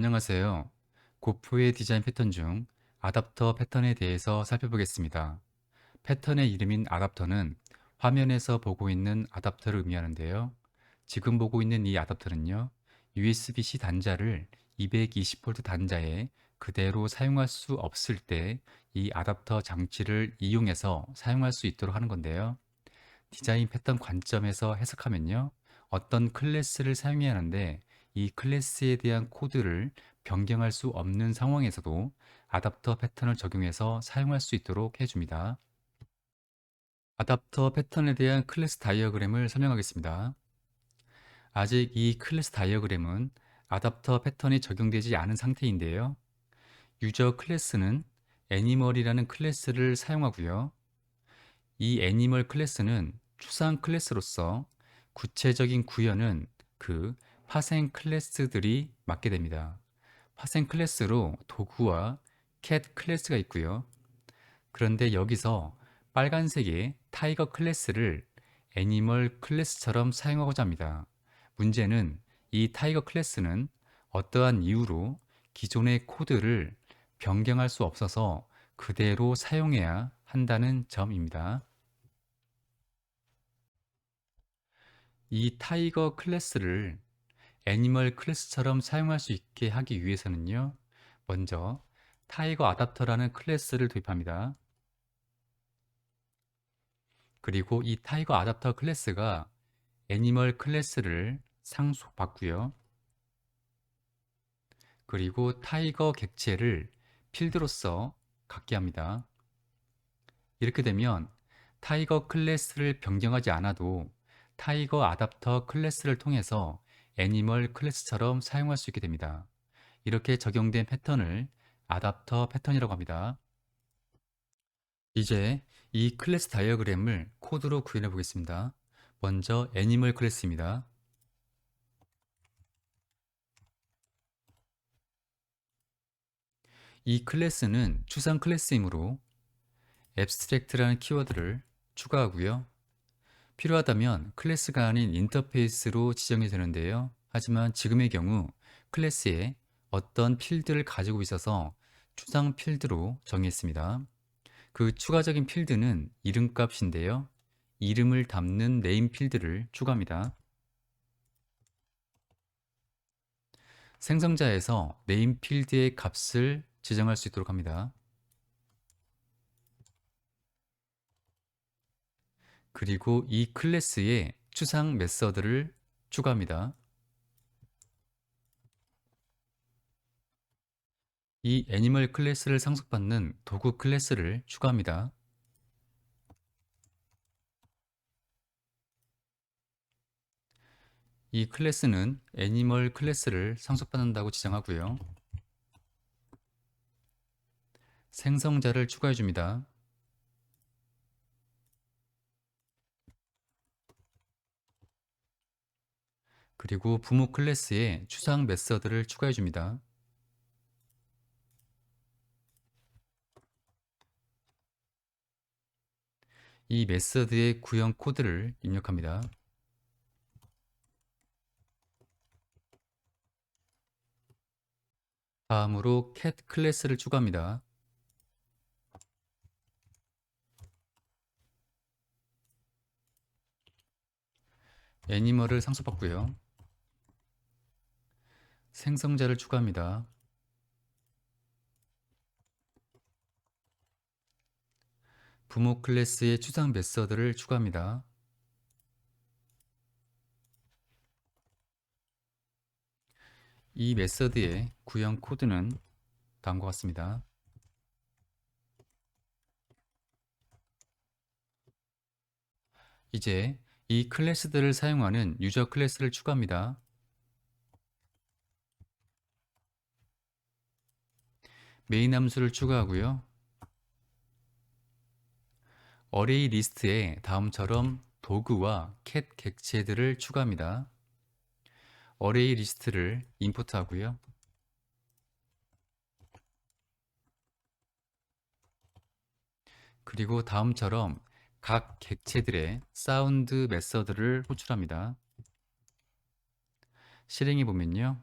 안녕하세요. 고프의 디자인 패턴 중 아답터 패턴에 대해서 살펴보겠습니다. 패턴의 이름인 아답터는 화면에서 보고 있는 아답터를 의미하는데요. 지금 보고 있는 이 아답터는요. USB-C 단자를 220V 단자에 그대로 사용할 수 없을 때 이 아답터 장치를 이용해서 사용할 수 있도록 하는 건데요. 디자인 패턴 관점에서 해석하면요. 어떤 클래스를 사용해야 하는데 이 클래스에 대한 코드를 변경할 수 없는 상황에서도 아답터 패턴을 적용해서 사용할 수 있도록 해줍니다. 아답터 패턴에 대한 클래스 다이어그램을 설명하겠습니다. 아직 이 클래스 다이어그램은 아답터 패턴이 적용되지 않은 상태인데요. 유저 클래스는 애니멀이라는 클래스를 사용하고요. 이 애니멀 클래스는 추상 클래스로서 구체적인 구현은 그 파생 클래스들이 맡게 됩니다. 파생 클래스로 도구와 캣 클래스가 있고요. 그런데 여기서 빨간색의 타이거 클래스를 애니멀 클래스처럼 사용하고자 합니다. 문제는 이 타이거 클래스는 어떠한 이유로 기존의 코드를 변경할 수 없어서 그대로 사용해야 한다는 점입니다. 이 타이거 클래스를 애니멀 클래스처럼 사용할 수 있게 하기 위해서는요. 먼저 타이거 아답터라는 클래스를 도입합니다. 그리고 이 타이거 아답터 클래스가 애니멀 클래스를 상속받고요. 그리고 타이거 객체를 필드로서 갖게 합니다. 이렇게 되면 타이거 클래스를 변경하지 않아도 타이거 아답터 클래스를 통해서 애니멀 클래스처럼 사용할 수 있게 됩니다. 이렇게 적용된 패턴을 아답터 패턴이라고 합니다. 이제 이 클래스 다이어그램을 코드로 구현해 보겠습니다. 먼저 애니멀 클래스입니다. 이 클래스는 추상 클래스이므로 abstract라는 키워드를 추가하고요. 필요하다면 클래스가 아닌 인터페이스로 지정이 되는데요. 하지만 지금의 경우 클래스에 어떤 필드를 가지고 있어서 추상 필드로 정의했습니다. 그 추가적인 필드는 이름값인데요. 이름을 담는 네임 필드를 추가합니다. 생성자에서 네임 필드의 값을 지정할 수 있도록 합니다. 그리고 이 클래스에 추상 메서드를 추가합니다. 이 애니멀 클래스를 상속받는 도구 클래스를 추가합니다. 이 클래스는 애니멀 클래스를 상속받는다고 지정하고요. 생성자를 추가해 줍니다. 그리고 부모 클래스에 추상 메서드를 추가해 줍니다. 이 메서드의 구형 코드를 입력합니다. 다음으로 cat 클래스를 추가합니다. 애니멀을 상속받고요. 생성자를 추가합니다. 부모 클래스의 추상 메서드를 추가합니다. 이 메서드의 구형 코드는 다음과 같습니다. 이제 이 클래스들을 사용하는 유저 클래스를 추가합니다. 메인 함수를 추가하고요. 어레이 리스트에 다음처럼 도구와 캣 객체들을 추가합니다. 어레이 리스트를 임포트 하고요. 그리고 다음처럼 각 객체들의 사운드 메서드를 호출합니다. 실행해 보면요.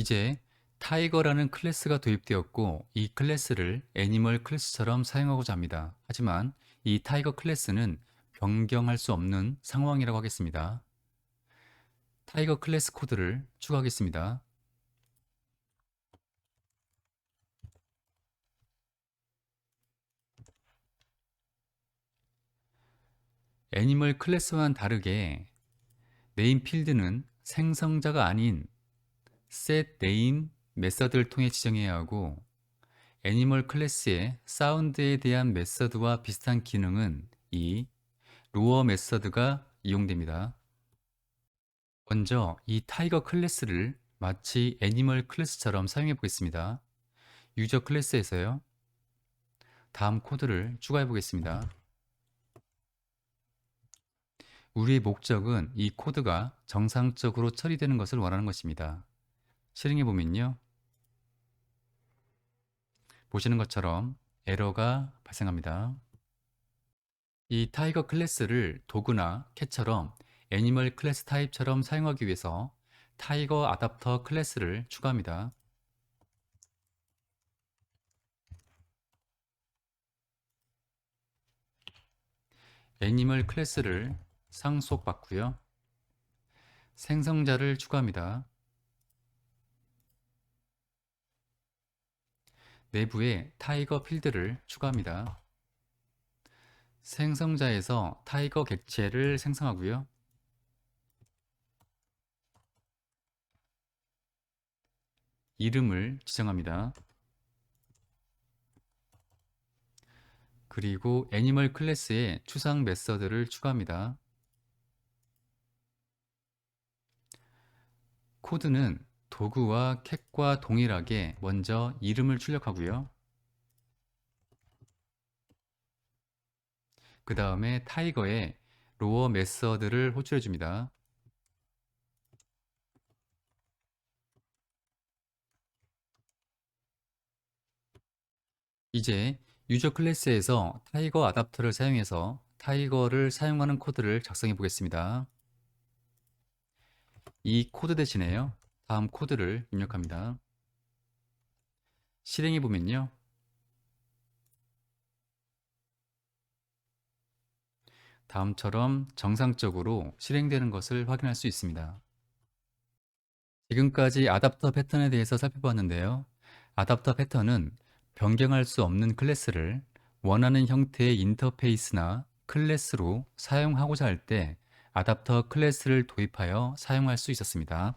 이제 타이거라는 클래스가 도입되었고 이 클래스를 애니멀 클래스처럼 사용하고자 합니다. 하지만 이 타이거 클래스는 변경할 수 없는 상황이라고 하겠습니다. 타이거 클래스 코드를 추가하겠습니다. 애니멀 클래스와는 다르게 네임 필드는 생성자가 아닌 set name 메서드를 통해 지정해야 하고 애니멀 클래스의 사운드에 대한 메서드와 비슷한 기능은 이 로어 메서드가 이용됩니다. 먼저 이 타이거 클래스를 마치 애니멀 클래스처럼 사용해 보겠습니다. 유저 클래스에서요. 다음 코드를 추가해 보겠습니다. 우리의 목적은 이 코드가 정상적으로 처리되는 것을 원하는 것입니다. 실행해 보면요. 보시는 것처럼 에러가 발생합니다. 이 타이거 클래스를 도구나 캣처럼 애니멀 클래스 타입처럼 사용하기 위해서 타이거 아답터 클래스를 추가합니다. 애니멀 클래스를 상속받고요. 생성자를 추가합니다. 내부에 타이거 필드를 추가합니다. 생성자에서 타이거 객체를 생성하고요. 이름을 지정합니다. 그리고 애니멀 클래스에 추상 메서드를 추가합니다. 코드는 도구와 캣과 동일하게 먼저 이름을 출력하고요. 그 다음에 타이거에 로어 메서드를 호출해 줍니다. 이제 유저 클래스에서 타이거 아답터를 사용해서 타이거를 사용하는 코드를 작성해 보겠습니다. 이 코드 대신에요. 다음 코드를 입력합니다. 실행해 보면요. 다음처럼 정상적으로 실행되는 것을 확인할 수 있습니다. 지금까지 아답터 패턴에 대해서 살펴봤는데요. 아답터 패턴은 변경할 수 없는 클래스를 원하는 형태의 인터페이스나 클래스로 사용하고자 할 때 아답터 클래스를 도입하여 사용할 수 있었습니다.